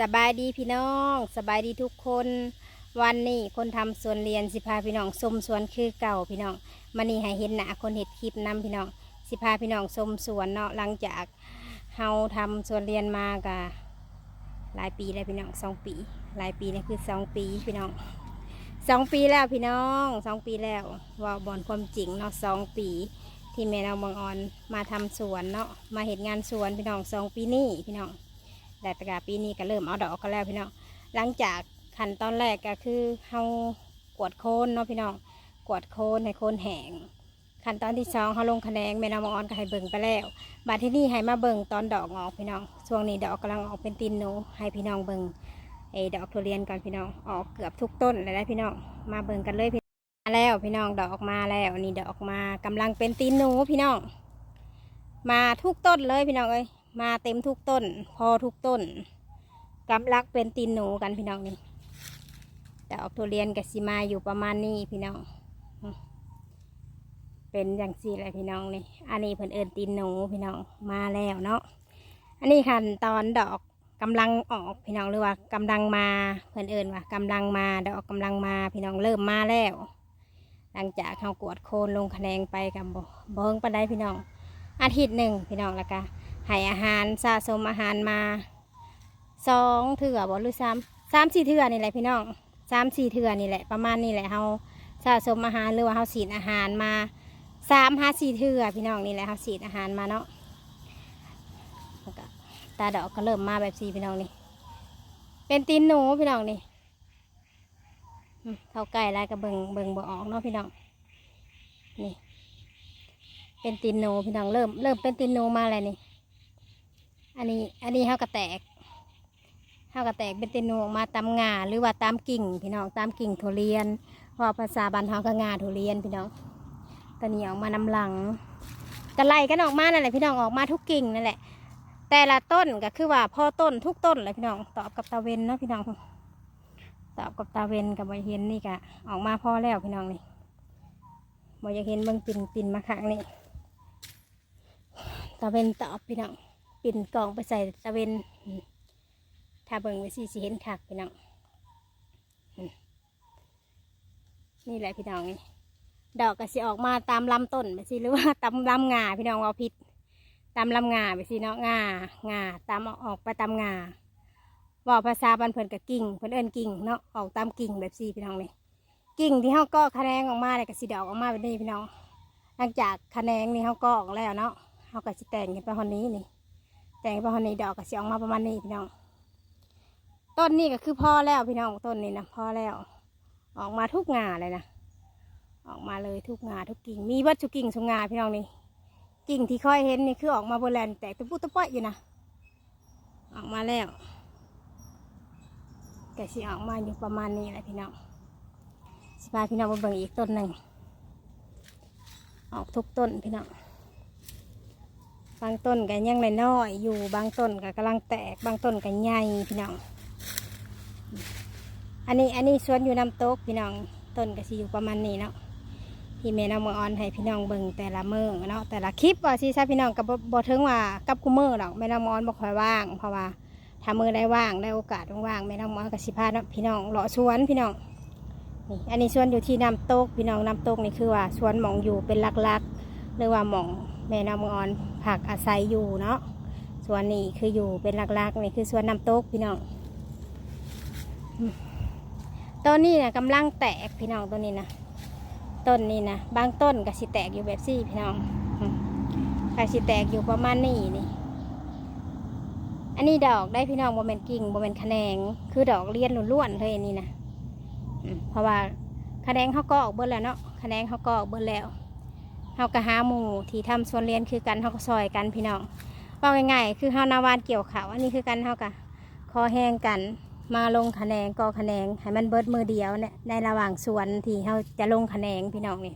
สบายดีพี่น้องสบายดีทุกคนวันนี้คนทำสวนเรียนสิพาพี่น้องชมสวนคือเก่าพี่น้องมานี่ให้เห็นหน้าคนเห็ดคลิปนํพี่น้องสิพาพี่น้องชมสวนเนาะหลังจากเฮาทำสวนเรียนมากะหลายปีแล้วพี่น้องสองปี หลายปีนี่คือสองปีพี่น้องสองปีแล้วพี่น้องสองปีแล้วว่าบอนความจริงเนาะสองปีที่แม่เราบางออนมาทำสวนเนาะมาเห็นงานสวนพี่น้องสองปีนี้พี่น้อง แต่ตะกาปีนี้ก็เริ่มเอาดอกกันแล้วพี่น้องหลังจากขั้นตอนแรกก็คือเฮากวดโคนเนาะพี่น้องกวดโคนให้โคนแห้งขั้นตอนที่สองเฮาลงคะแนนแม่นางมออนก็ให้เบิ่งไปแล้วบาดที่นี่ให้มาเบิ่งตอนดอกออกพี่น้องช่วงนี้ดอกกำลังออกเป็นตีนหนูให้พี่น้องเบิ่งไอ้ดอกทุเรียนก่อนพี่น้องออกเกือบทุกต้นเลยนะพี่น้องมาเบิ่งกันเลยพี่มาแล้วพี่น้องดอกออกมาแล้วนี่ดอกออกมากำลังเป็นตีนหนูพี่น้องมาทุกต้นเลยพี่น้องเอ้ย มาเต็มทุกต้น พอทุกต้นกำลักเป็นตีนหนูกันพี่น้องนี่แต่ออกทุเรียนกับซีมาอยู่ประมาณนี้พี่น้อง เป็นอย่างสี่เลยพี่น้องนี่ อันนี้เพิ่นเอิญตีนหนูพี่น้องมาแล้วเนาะ อันนี้ขั้นตอนดอกกำลังออกพี่น้องหรือว่ากำลังมาเพิ่นเอิญว่ากำลังมาดอกกำลังมาพี่น้องเริ่มมาแล้ว หลังจากเขากวดโคนลงคะแนนไปกับบ่เบิ้งปานใดพี่น้อง อาทิตย์หนึ่งพี่น้องล้วก็ ให้อาหารสะสมอาหารมาสองเถื่อบ่หรือสามสามสี่เถื่อนี่แหละพี่น้องสามสี่เถื่อนี่แหละประมาณนี้แหละเฮาสะสมอาหารหรือว่าเฮาสีดอาหารมาสามห้าสี่เถื่อพี่น้องนี่แหละเฮาสีดอาหารมาเนาะตาดอกก็เริ่มมาแบบสีพี่น้องนี่เป็นตีนหนูพี่น้องนี่เข้าใกล้แล้วก็เบิงเบิงบ่ออกเนาะพี่น้องนี่เป็นตีนโนพี่น้องเริ่มเริ่มเป็นตีนโนมาแล้วนี่ อันนี้อันนี้เฮากระแตกเฮากระแตกเป็นตีนโนออกมาตามงาหรือว่าตามกิ่งพี่น้องตามกิ่งทุเรียนพราะว่าภาษาบ้านเฮาก็งาทุเรียนพี่น้องตอนนี้ออกมานำหลังกระไล่กันออกมานั่นแหละพี่น้องออกมาทุกกิ่งนั่นแหละ แต่ละต้นก็คือว่าพ่อต้นทุกต้นเลยพี่น้องตอบกับตาเวนเนาะพี่น้องตอบกับตาเวนกับใบเห็นนี่ก็ออกมาพอแล้วพี่น้องนี่บอยากเห็นเบิ่งปินปินมาข้างนี่ตะเวนตอบพี่น้อง ปิ่นกล่องไปใส่ตะเวนถ้าเบิ่งไว้สิสิเห็นคักพี่น้องนี่แหละพี่น้องนี่ดอกก็สิออกมาตามลำต้นไปสิหรือว่าตามลำงาพี่น้องเอาผิดตามลำงาไปสิเนาะงางาตามออกไปตามงาบอกภาษาบ้านเพิ่นกับกิ่งเพิ่นเอิ้นกิ่งเนาะออกตามกิ่งแบบสี่พี่น้องนี่กิ่งที่เขาก็คะแนนออกมาเลยก็สิดอกออกมาแบบนี้พี่น้อง หลังจากคะแนนนี่เขาก็ออกแล้วเนาะเขาก็จะแต่งกันไปคนนี้นี่ แต่งไปคนนี้ดอกก็จะออกมาประมาณนี้พี่น้อง ต้นนี้ก็คือพ่อแล้วพี่น้องต้นนี้นะพ่อแล้ว ออกมาทุกงาเลยนะออกมาเลยทุกงาทุกกิ่งมีวัตถุกิ่งสุงงาพี่น้องนี่กิ่งที่ค่อยเห็นนี่คือออกมาโบแลนแตกตะปุตะป้อยอยู่นะออกมาแล้วแต่สิออกมาอยู่ประมาณนี้แหละพี่น้องสิพาพี่น้องมาเบิ่งอีกต้นหนึ่งออกทุกต้นพี่น้อง บางต้นก็ยังน้อยอยู่บางต้นก็กำลังแตกบางต้นก็ใหญ่พี่น้อง อันนี้อันนี้สวนอยู่น้ำโต๊กพี่น้องต้นก็สิอยู่ประมาณนี้เนาะที่แม่น้ำมือออนให้พี่น้องเบิ่งแต่ละมือเนาะแต่ละคลิปว่าสิซะพี่น้องกับบอถึงว่ากับกูมือหรอกแม่น้ำมืออนบ่ค่อยว่าง เพราะว่าถ้ามือได้ว่างได้โอกาสว่างๆแม่น้ำมืออนก็สิพาเนาะพี่น้องเลาะสวนพี่น้องนี่อันนี้สวนอยู่ที่น้ำตกพี่น้องน้ำตกนี่คือว่าสวนหมองอยู่เป็นลักๆหรือว่าหมอง แม่น้ำมอนผักอาศัยอยู่เนาะส่วนนี้คืออยู่เป็นหลักๆนี่คือส่วนน้ำตกพี่น้องต้นนี้นะกำลังแตกพี่น้องต้นนี้นะต้นนี้นะบางต้นก็สิแตกอยู่แบบซี่พี่น้องก็สิแตกอยู่ประมาณนี้นี่ อันนี้ดอกได้พี่น้องโมเมนกิ่งโมเมนขะแนง คือดอกเลี้ยนล้วนๆเลยนนี้นะเพราะว่าคะแนนเขาก็ออกเบิดแล้วเนาะคะแนนเขาก็ออกเบิดแล้ว เขาก็หาหมู่ที่ทำสวนเรียนคือกันเขาก็ซอยกันพี่น้องว่าง่ายๆคือเฮานาวานเกี่ยวเขาวอันนี้คือกันเขากะคอแห้งกันมาลงคะแนนกอคะแนนให้มันเบิดมือเดียวเนี่ยในระหว่างสวนที่เขาจะลงคะแนนพี่น้องนี่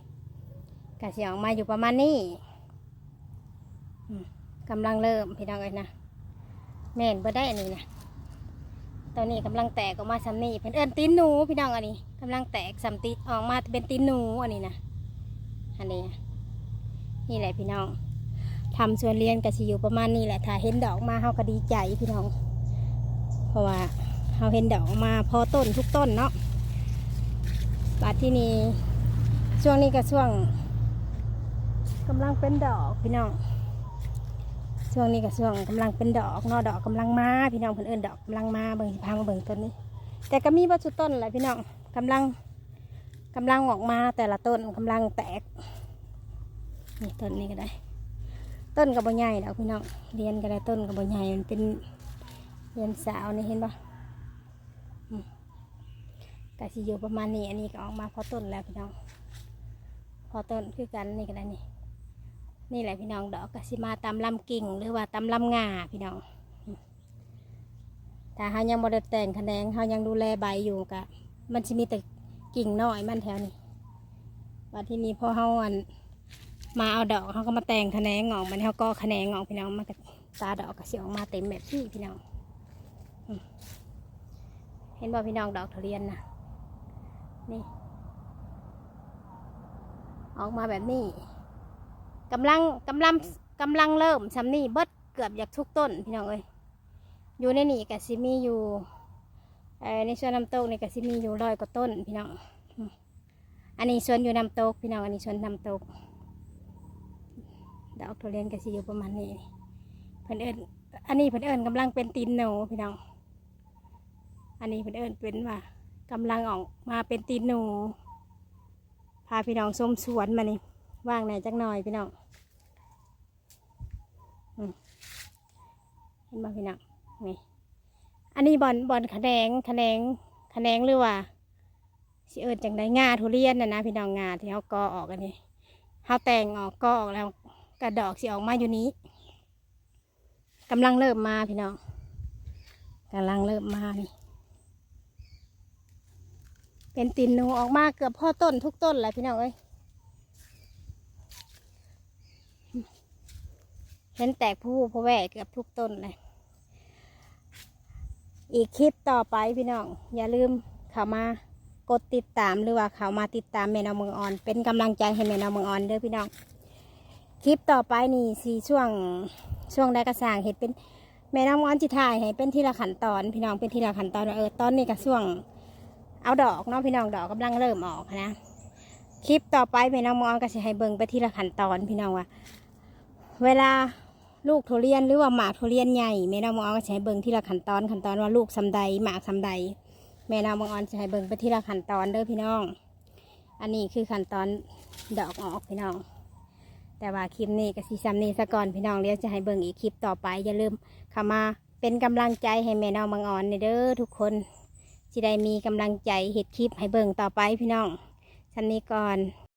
กะเสียออกมาอยู่ประมาณนี้กำลังเริ่มพี่น้องเลยนะแม่นบ่ได้อันนี้นะตอนนี้กำลังแตกออกมาซ้ำนี่เป็นเอิญตีนหนูพี่น้องอันนี้กำลังแตกซ้ำตีออกมาเป็นตีนหนูอันนี้นะอันนี้ นี่แหละพี่น้องทำสวนเรียนกับสิอยู่ประมาณนี้แหละถ้าเห็นดอกมาเฮาก็ดีใจพี่น้อง เพราะว่าเราเห็นดอกมาพอต้นทุกต้นเนาะบาดที่นี่ช่วงนี้ก็ช่วงกำลังเป็นดอกพี่น้อง ช่วงนี้ก็ช่วงกำลังเป็นดอกนอดอกกำลังมาพี่น้องเพิ่นเอิ้นดอกกำลังมาเบิ่งพามาเบิ่งต้นนี้ แต่ก็มีบัจุต้นแหละพี่น้องกำลังกำลังออกมาแต่ละต้นกำลังแตก นี่ต้นนี้ก็ได้ ต้นกับใบใหญ่ดอกพี่น้องเรียนก็ได้ต้นกับใบใหญ่มันเป็นเรียนสาวนี่เห็นปะอืมกะสิอยู่ประมาณนี้อันนี้ก็ออกมาพอต้นแล้วพี่น้อง พอต้นคือกันนี่ก็ได้นี่ นี่แหละพี่น้องดอกกสิมาตามลำกิ่งหรือว่าตามลำงาพี่น้องอืมถ้าเขายังบริแต่งแขนงเขายังดูแลใบอยู่กะมันจะมีแต่กิ่งน้อยมันแถวนี้ว่าที่นี่พอเขาอัน มาเอาดอกเขาก็มาแต่งแนงออกมันเขาก็แนงออกพี่น้องมันก็ตาดอกก็เสียออกมาเต็มแบบที่พี่น้องเห็นบ่พี่น้องดอกทุเรียนนะนี่ ออกมาแบบนี้กำลังกำลังกำลังเริ่มซำนี่เบิดเกือบอยากทุกต้นพี่น้องเอ้ยอยู่ในนี่กับซิมีอยู่ในส่วนน้ำตกนี่กับซิมีอยู่ร้อยกว่าต้นพี่น้องอันนี้ส่วนอยู่น้ำตกพี่น้องอันนี้ส่วนน้ำตก ดอกทุเรียนกับซิอยู่ประมาณนี้เพิ่นเอิญอันนี้เพิ่นเอิญกำลังเป็นตีนหนูพี่น้อง อันนี้เพิ่นเอิญเป็นว่ากำลังออกมาเป็นตีนหนู พาพี่น้องชมสวนมานี่ว่างไหนจักหน่อยพี่น้องเห็นบ่พี่น้องนี่อันนี้บอนบอนขะแนงขะแนงขะแนงหรือว่าสิเอิญจังไดงาทุเรียนนะนะพี่น้องงาที่เขากอออกอันนี้เขาแต่งออกกอออกแล้ว กระดอกสิออกมาอยู่นี้กำลังเริ่มมาพี่น้องกำลังเริ่มมานี่เป็นตินหนูออกมาเกือบพ่อต้นทุกต้นแหละพี่น้องเอ้ยเห็นแตกผู้ผู้แหวกเกือบทุกต้นเลย อีกคลิปต่อไปพี่น้อง อย่าลืมเข้ามากดติดตามหรือว่าเข้ามาติดตามแม่นาวเมืองอ่อน เป็นกำลังใจให้แม่นาวเมืองอ่อนเด้อพี่น้อง คลิปต่อไปนี่สีช่วงช่วงได้กระสางเห็ดเป็นแม่นาวเมืองอ่อนจิถ่ายให้เป็นทีละขั้นตอน พี่น้องเป็นทีละขั้นตอนเออตอนนี้ก็ช่วงเอาดอกเนาะพี่น้องดอกกำลังเริ่มออกนะคลิปต่อไปแม่นาวเมืองอ่อนก็จะให้เบิ่งไปทีละขั้นตอนพี่น้องว่าเวลาลูกทุเรียนหรือว่าหมากทุเรียนใหญ่แม่นางมังอนก็จะให้เบิ่งที่ละขั้นตอนขั้นตอนว่าลูกสำใดหมากสำใดแม่นางมังอนจะให้เบิ่งไปที่ละขั้นตอนเด้อพี่น้อง อันนี้คือขั้นตอนดอกออกพี่น้อง แต่ว่าคลิปนี้ก็สิซ้ำนี้ซะก่อนพี่น้องเดี๋ยวจะให้เบิ่งอีกคลิปต่อไปอย่าลืมเข้ามาเป็นกำลังใจให้แม่นางมังออนเด้อทุกคนจะได้มีกำลังใจเห็ดคลิปให้เบิ่งต่อไปพี่น้องชั้นนี้ก่อน